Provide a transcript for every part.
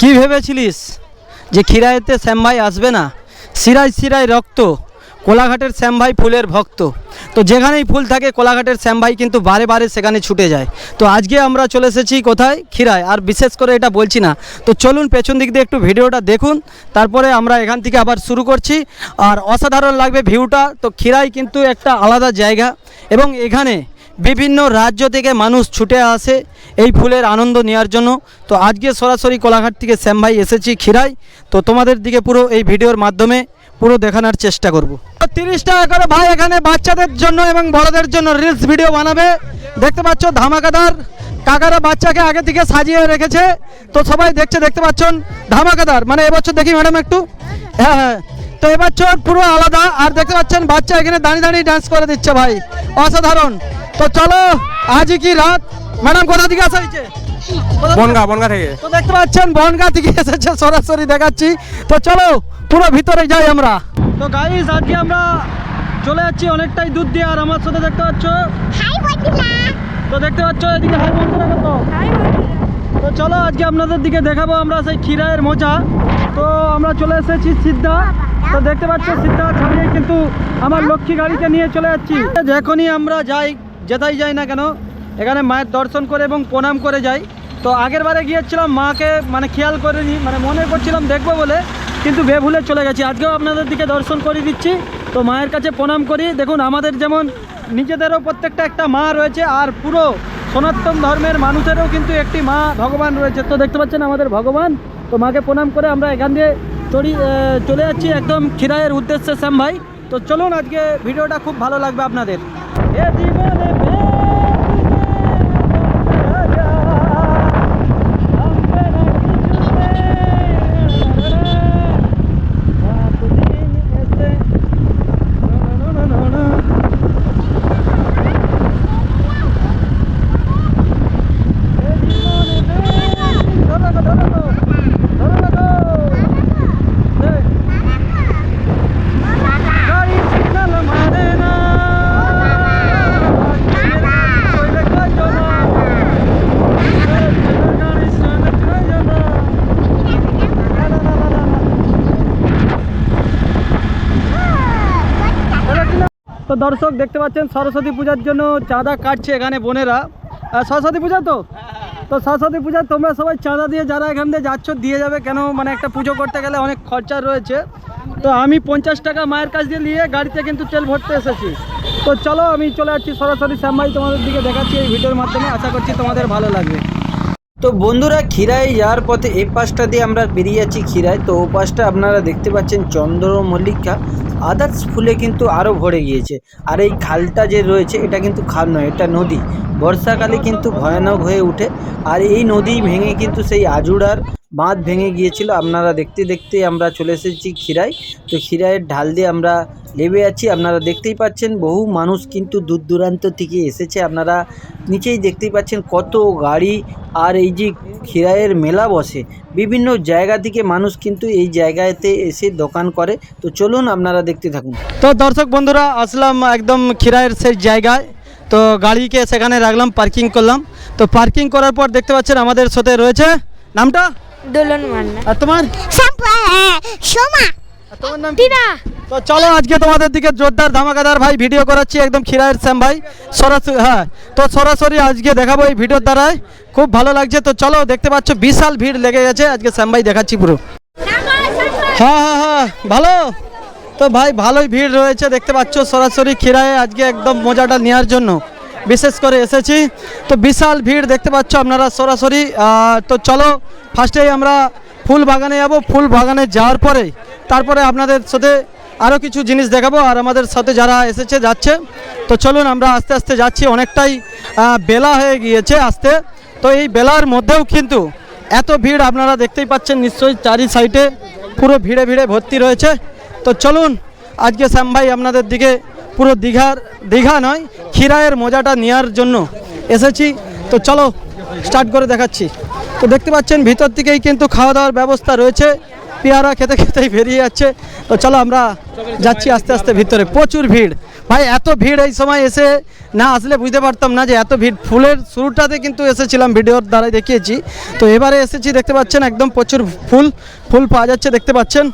কি ভেবেছিলিস যে খিরাইতে শ্যাম ভাই আসবে না? সিরাই সিরাই রক্ত, কোলাঘাটের শ্যাম ভাই ফুলের ভক্ত। তো যেখানেই ফুল থাকে কোলাঘাটের শ্যাম ভাই কিন্তু বারে বারে সেখানে ছুটে যায়। তো আজকে আমরা চলে এসেছি কোথায়? খিরায় আর বিশেষ করে এটা বলছি না। তো চলুন পেছন দিক দিয়ে একটু ভিডিওটা দেখুন। তারপরে আমরা এখান থেকে আবার শুরু করছি। আর অসাধারণ লাগবে ভিউটা। তো খিরাই কিন্তু একটা আলাদা জায়গা। এবং এখানে বিভিন্ন রাজ্য থেকে মানুষ ছুটে আসে এই ফুলের আনন্দ নেওয়ার জন্য। তো আজকে সরাসরি কোলাঘাট থেকে শ্যাম ভাই এসেছি খিরাই তো তোমাদের দিকে পুরো এই ভিডিওর মাধ্যমে পুরো দেখানোর চেষ্টা করব। তিরিশ টাকা করে ভাই এখানে বাচ্চাদের জন্য এবং বড়দের জন্য রিলস ভিডিও বানাবে। দেখতে পাচ্ছ ধামাকাদার কাকারা বাচ্চাকে আগে থেকে সাজিয়ে রেখেছে। তো সবাই দেখছে, দেখতে পাচ্ছেন ধামাকাদার। মানে এবছর দেখি ম্যাডাম একটু। হ্যাঁ হ্যাঁ। তো এবছর পুরো আলাদা। আর দেখতে পাচ্ছেন বাচ্চা এখানে দাঁড়িয়ে দাঁড়িয়ে ডান্স করে দিচ্ছে ভাই। অসাধারণ। তো চলো আজ কি রাত? ম্যাডাম কোথা থেকে আসা হয়েছে? বনগা বনগা থেকে। তো দেখতে পাচ্ছেন বনগা থেকে এসেছে সরাসরি দেখাচ্ছি। তো চলো পুরো ভিতরে যাই আমরা। তো গাইস আজকে আমরা চলে যাচ্ছি অনেকটাই দূর দিয়ে আর আমার সাথে দেখতে পাচ্ছ তো দেখতে পাচ্ছ এদিকে হাই বলতে রাখো তো হাই তো চলো আজকে আপনাদের দিকে দেখাবো আমরা সেই ক্ষীরায়ের মোচা তো আমরা চলে এসেছি সিদ্ধা। তো দেখতে পাচ্ছ সিদ্ধা ছাড়িয়ে কিন্তু আমার লক্ষ্মী গাড়িকে নিয়ে চলে যাচ্ছি। যখনই আমরা যাই যেতাই যাই না কেন, এখানে মায়ের দর্শন করে এবং প্রণাম করে যাই। তো আগের বারে গিয়েছিলাম, মাকে মানে খেয়াল করিনি মানে মনে করছিলাম দেখব বলে, কিন্তু বেভুলে চলে গেছি। আজকেও আপনাদের দিকে দর্শন করে দিচ্ছি। তো মায়ের কাছে প্রণাম করি। দেখুন, আমাদের যেমন নিজেদেরও প্রত্যেকটা একটা মা রয়েছে, আর পুরো সনাতন ধর্মের মানুষেরও কিন্তু একটি মা ভগবান রয়েছে। তো দেখতে পাচ্ছেন আমাদের ভগবান। তো মাকে প্রণাম করে আমরা এখান দিয়ে চড়ি চলে যাচ্ছি একদম খিরায়ের উদ্দেশ্যে, শ্যাম ভাই। তো চলুন, আজকে ভিডিওটা খুব ভালো লাগবে আপনাদের। এ জীবনে বেদনা রাজা, থামবে না কিছুতে। রাত দিন এসে, না, না, না, না, না। তো দর্শক দেখতে পাচ্ছেন, সরস্বতী পূজার জন্য চাঁদা কাটছে এখানে বোনেরা। সরস্বতী পূজা তো? তো সরস্বতী পূজা, তোমরা সবাই চাঁদা দিয়ে যারা এখান দিয়ে যাচ্ছ, দিয়ে যাবে কেন? মানে একটা পুজো করতে গেলে অনেক খরচা রয়েছে। তো আমি পঞ্চাশ টাকা মায়ের কাছ দিয়ে নিয়ে গাড়িতে কিন্তু তেল ভরতে এসেছি। তো চলো, আমি চলে যাচ্ছি সরাসরি শ্যামাই তোমাদের দিকে দেখাচ্ছি এই ভিডিওর মাধ্যমে। আশা করছি তোমাদের ভালো লাগবে। তো বন্ধুরা ক্ষীরায় যাওয়ার পথে এই পাশটা দিয়ে আমরা বেরিয়ে যাচ্ছি ক্ষীরায় তো ও পাশটা আপনারা দেখতে পাচ্ছেন চন্দ্রমল্লিকা। আদার্স ফুলে কিন্তু আরও ভরে গিয়েছে। আর এই খালটা যে রয়েছে, এটা কিন্তু খাল নয়, এটা নদী। বর্ষাকালে কিন্তু ভয়ানক হয়ে উঠে আর এই নদী ভেঙে কিন্তু সেই আজুড়ার বাঁধ ভেঙে গিয়েছিল। আপনারা দেখতে দেখতে আমরা চলে এসেছি ক্ষীরায় তো ক্ষীরায়ের ঢাল দিয়ে আমরা নেমে আছি। আপনারা দেখতেই পাচ্ছেন, বহু মানুষ কিন্তু দূর দূরান্ত থেকে এসেছে। আপনারা নিচেই দেখতেই পাচ্ছেন কত গাড়ি আর এই যে ক্ষীরায়ের মেলা বসে। বিভিন্ন জায়গা থেকে মানুষ কিন্তু এই জায়গাতে এসে দোকান করে। তো চলুন আপনারা দেখতে থাকুন। তো দর্শক বন্ধুরা, আসলাম একদম ক্ষীরায়ের সেই জায়গায়। তো গাড়িকে সেখানে রাখলাম পার্কিং করলাম। তো পার্কিং করার পর দেখতে পাচ্ছেন আমাদের সাথে রয়েছে। নামটা? দোলন মান্না। আর তোমার? সোমা। তোমার নাম টিনা তো চলো আজকে তোমাদের দিকে জোরদার ধামাকাদার ভাই ভিডিও করাচ্ছি একদম খিরায়ের শ্যাম ভাই। সরাসরি হ্যাঁ তো সরাসরি আজকে দেখাবো এই ভিডিওর দ্বারাই খুব ভালো লাগছে তো চলো দেখতে পাচ্ছ বিশাল ভিড় লেগে গেছে আজকে শ্যাম ভাই দেখাচ্ছি পুরো। হ্যাঁ হ্যাঁ হ্যাঁ ভালো। তো ভাই ভালোই ভিড় রয়েছে দেখতে পাচ্ছ সরাসরি খিরায়ে আজকে একদম মজাটা নেওয়ার জন্য। বিশেষ করে এসেছি। তো বিশাল ভিড় দেখতে পাচ্ছ আপনারা সরাসরি। তো চলো, ফার্স্টেই আমরা ফুল বাগানে যাব। ফুল বাগানে যাওয়ার পরে, তারপরে আপনাদের সাথে আরও কিছু জিনিস দেখাবো। আর আমাদের সাথে যারা এসেছে, যাচ্ছে। তো চলুন, আমরা আস্তে আস্তে যাচ্ছি। অনেকটাই বেলা হয়ে গিয়েছে আস্তে। তো এই বেলার মধ্যেও কিন্তু এত ভিড় আপনারা দেখতেই পাচ্ছেন। নিশ্চয়ই চারি সাইডে পুরো ভিড়ে ভিড়ে ভর্তি রয়েছে। তো চলুন, আজকে শ্যাম ভাই আপনাদের দিকে পুরো দীঘার দীঘা নয়, ক্ষীরায়ের মজাটা নেওয়ার জন্য এসেছি। তো চলো স্টার্ট করে দেখাচ্ছি। তো দেখতে পাচ্ছেন, ভিতর থেকেই কিন্তু খাওয়া দাওয়ার ব্যবস্থা রয়েছে। পেয়ারা খেতে খেতেই বেরিয়ে যাচ্ছে। তো চলো আমরা যাচ্ছি আস্তে আস্তে ভিতরে। প্রচুর ভিড়। ভাই, এত ভিড় এই সময় এসে না আসলে বুঝতে পারতাম না যে এত ভিড়। ফুলের শুরুটাতে কিন্তু এসেছিলাম, ভিডিওর দ্বারাই দেখিয়েছি। তো এবারে এসেছি, দেখতে পাচ্ছেন, একদম প্রচুর ফুল ফুল পাওয়া যাচ্ছে, দেখতে পাচ্ছেন।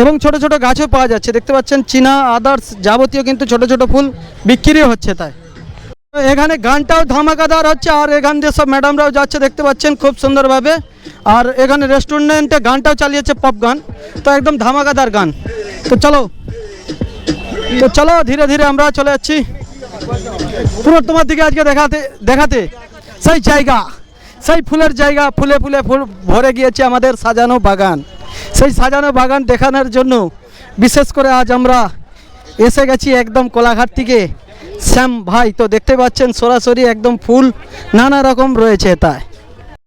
এবং ছোট ছোট গাছও পাওয়া যাচ্ছে। দেখতে পাচ্ছেন চীনা, আদার্স যাবতীয় কিন্তু ছোট ছোট ফুল বিক্রিও হচ্ছে তাই। এখানে গানটাও ধামাকাদার হচ্ছে, আর এখান দিয়ে সব ম্যাডামরাও যাচ্ছে, দেখতে পাচ্ছেন খুব সুন্দরভাবে। আর এখানে রেস্টুরেন্টে গানটাও চালিয়েছে পপ গান, তো একদম ধামাকাদার গান। তো চলো তো চলো, ধীরে ধীরে আমরা চলে যাচ্ছি। পুরো তোমার দিকে আজকে দেখাতে দেখাতে। সেই জায়গা, সেই ফুলের জায়গা, ফুলে ফুলে ফুল ভরে গিয়েছে আমাদের সাজানো বাগান। সেই সাজানো বাগান দেখানোর জন্য বিশেষ করে আজ আমরা এসে গেছি একদম কোলাঘাট থেকে। শ্যাম ভাই তো দেখতে পাচ্ছেন সরাসরি একদম ফুল নানা রকম রয়েছে তাই।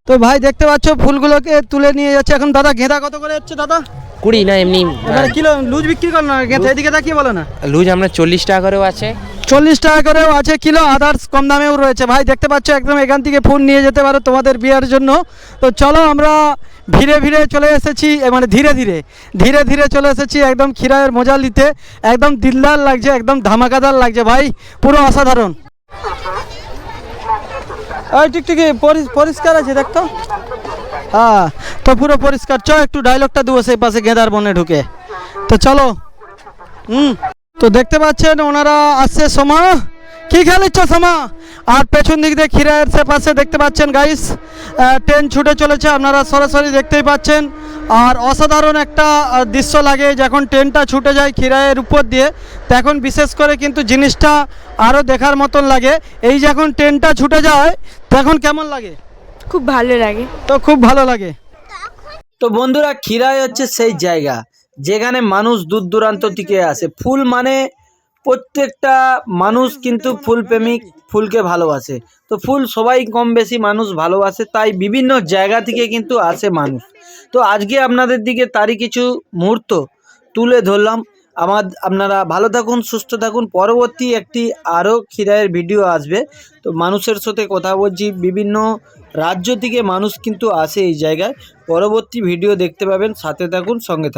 তো ভাই দেখতে পাচ্ছ ফুলগুলোকে তুলে নিয়ে যাচ্ছে। এখন দাদা গেঁদা কত করে যাচ্ছে দাদা? কুড়ি না এমনি। কিলো লুজ বিক্রি করো না গেঁদা এদিকে তাকিয়ে বলো না। লুজ আমরা চল্লিশ টাকা করেও আছে। চল্লিশ টাকা করেও আছে কিলো আদার্স কম দামেও রয়েছে। ভাই, দেখতে পাচ্ছ, একদম এখান থেকে ফোন নিয়ে যেতে পারো তোমাদের বিয়ের জন্য। তো চলো আমরা ধীরে ধীরে চলে এসেছি মানে ধীরে ধীরে ধীরে ধীরে চলে এসেছি একদম খিরায়ের মজা নিতে। একদম দিলদার লাগছে, একদম ধামাকাদার লাগছে, ভাই, পুরো অসাধারণ। ওই টিকটিকি, পরি- পরিষ্কার আছে দেখতো হ্যাঁ তো পুরো পরিষ্কার। চ, একটু ডায়লগটা দেবো সেই পাশে গেঁদার বনে ঢুকে। তো চলো, হুম। তো দেখতে পাচ্ছেন ওনারা আসছে সোমা। কি খেলিচ্ছ সোমা? আর পেছন দিক দিয়ে খিরায়ের সে পাশে দেখতে পাচ্ছেন গাইস ট্রেন ছুটে চলেছে আপনারা সরাসরি দেখতেই পাচ্ছেন। আর অসাধারণ একটা দৃশ্য লাগে যখন ট্রেনটা ছুটে যায় খিরায়ের উপর দিয়ে তখন বিশেষ করে কিন্তু জিনিসটা আরও দেখার মতন লাগে। এই যখন ট্রেনটা ছুটে যায় তখন কেমন লাগে? খুব ভালো লাগে। তো খুব ভালো লাগে। তো বন্ধুরা খিরাই হচ্ছে সেই জায়গা। যেখানে মানুষ দূর দূরান্ত থেকে আসে। ফুল মানে প্রত্যেকটা মানুষ কিন্তু ফুল প্রেমিক ফুলকে ভালোবাসে। তো ফুল সবাই কম বেশি মানুষ ভালোবাসে, তাই বিভিন্ন জায়গা থেকে কিন্তু আসে মানুষ। তো আজকে আপনাদের দিকে তারই কিছু মুহূর্ত তুলে ধরলাম। আমার, আপনারা ভালো থাকুন, সুস্থ থাকুন। পরবর্তী একটি আরও খিরায়ের ভিডিও আসবে। তো মানুষের সাথে কথা বলছি। বিভিন্ন রাজ্য থেকে মানুষ কিন্তু আসে এই জায়গায়। পরবর্তী ভিডিও দেখতে পাবেন। সাথে থাকুন, সঙ্গে থাকুন।